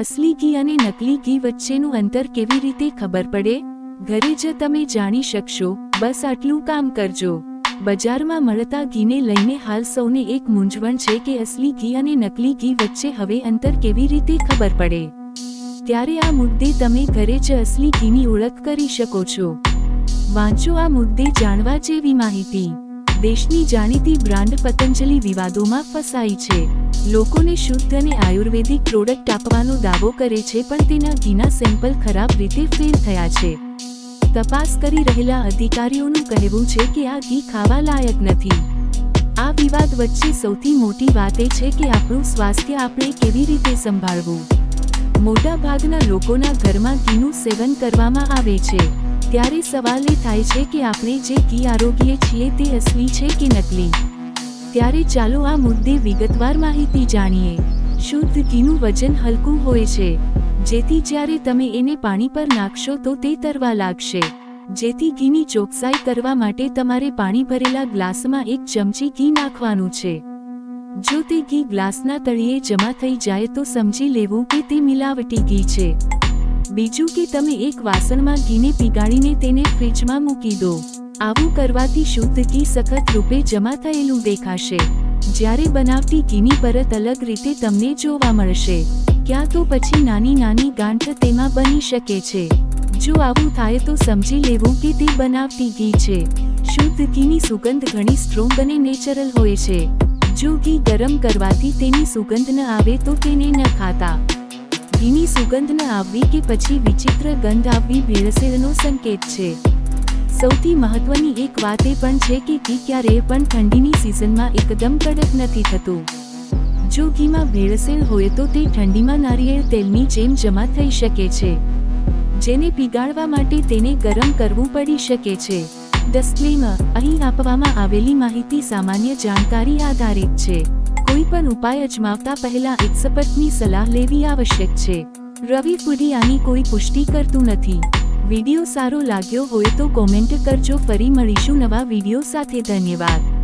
અસલી ઘી અને નકલી ઘી વચ્ચેનું અંતર કેવી રીતે ખબર પડે? ઘરે જ તમે જાણી શકશો, બસ આટલું કામ કરજો. બજારમાં મળતા ઘીને લઈને હાલ સૌને એક મૂંઝવણ છે કે અસલી ઘી અને નકલી ઘી વચ્ચે હવે અંતર કેવી રીતે ખબર પડે? ત્યારે આ મુદ્દે તમે ઘરે જ અસલી ઘીની ઓળખ કરી શકો છો. વાંચો આ મુદ્દે જાણવા જેવી માહિતી. દેશની જાણીતી બ્રાન્ડ પતંજલિ વિવાદોમાં ફસાઈ છે. લોકોને શુદ્ધ અને આયુર્વેદિક પ્રોડક્ટ આપવાનો દાવો કરે છે, પણ તેના ઘીના સેમ્પલ ખરાબ રીતે ફેલ થયા છે. તપાસ કરી રહેલા અધિકારીઓનું કહેવું છે કે આ ઘી ખાવા લાયક નથી. આ વિવાદ વચ્ચે સૌથી મોટી વાત એ છે કે આપણું સ્વાસ્થ્ય આપણે કેવી રીતે સંભાળવું? મોટાભાગના લોકોના ઘરમાં ઘીનું સેવન કરવામાં આવે છે. ત્યારે સવાલ એ થાય છે કે આપણે જે ઘી આરોગીએ છીએ તે અસલી છે કે નકલી? ત્યારે ચાલો આ મુદ્દે વિગતવાર માહિતી જાણીએ. શુદ્ધ ઘીનું વજન હલકું હોય છે. જેથી જ્યારે તમે એને પાણી પર નાખશો તો તે તરવા લાગશે. જેથી ઘીની ચોકસાઈ કરવા માટે તમારે પાણી ભરેલા ગ્લાસમાં એક ચમચી ઘી નાખવાનું છે. જો તે ઘી ગ્લાસના તળિયે જમા થઈ જાય તો સમજી લેવું કે તે મિલાવટી ઘી છે. બીજું કે તમે એક વાસણમાં ઘીને પીગાળીને તેને ફ્રીજમાં મૂકી દો. આવું કરવાથી શુદ્ધ ઘી સખત રૂપે જમા થયેલું દેખાશે. જ્યારે બનાવતી ઘીની પરત અલગ રીતે તમને જોવા મળશે. ક્યાં તો પછી નાની નાની ગાંઠ તેમાં બની શકે છે. જો આવું થાય તો સમજી લેવું કે તે બનાવતી ઘી છે. શુદ્ધ ઘીની સુગંધ ઘણી સ્ટ્રોંગ અને નેચરલ હોય છે. જો ઘી ગરમ કરવાથી તેની સુગંધ ન આવે તો તેને ન ખાતા. ઘીની સુગંધ આવવી કે પછી વિચિત્ર ગંધ આવવી ભેળસેળનો સંકેત છે. સૌથી મહત્વની એક વાત એ પણ છે કે ઘી ક્યારેય પણ ઠંડીની સિઝનમાં એકદમ કડક નથી થતું. જો ઘીમાં ભેળસેળ હોય તો તે ઠંડીમાં નારિયેળ તેલની જેમ જમા થઈ શકે છે. જેને પીગાળવા માટે તેને ગરમ કરવું પડી શકે છે. ડિસ્ક્લેમર અહીં આપવામાં આવેલી માહિતી સામાન્ય જાણકારી આધારિત છે. કોઈ પણ ઉપાય અજમાવતા પહેલા એક્સપર્ટની સલાહ લેવી આવશ્યક છે. રવિ ફૂડી આની કોઈ પુષ્ટિ કરતું નથી. વીડિયો સારો લાગ્યો હોય તો કોમેન્ટ કરજો. ફરી મળીશું નવા વીડિયો સાથે. ધન્યવાદ.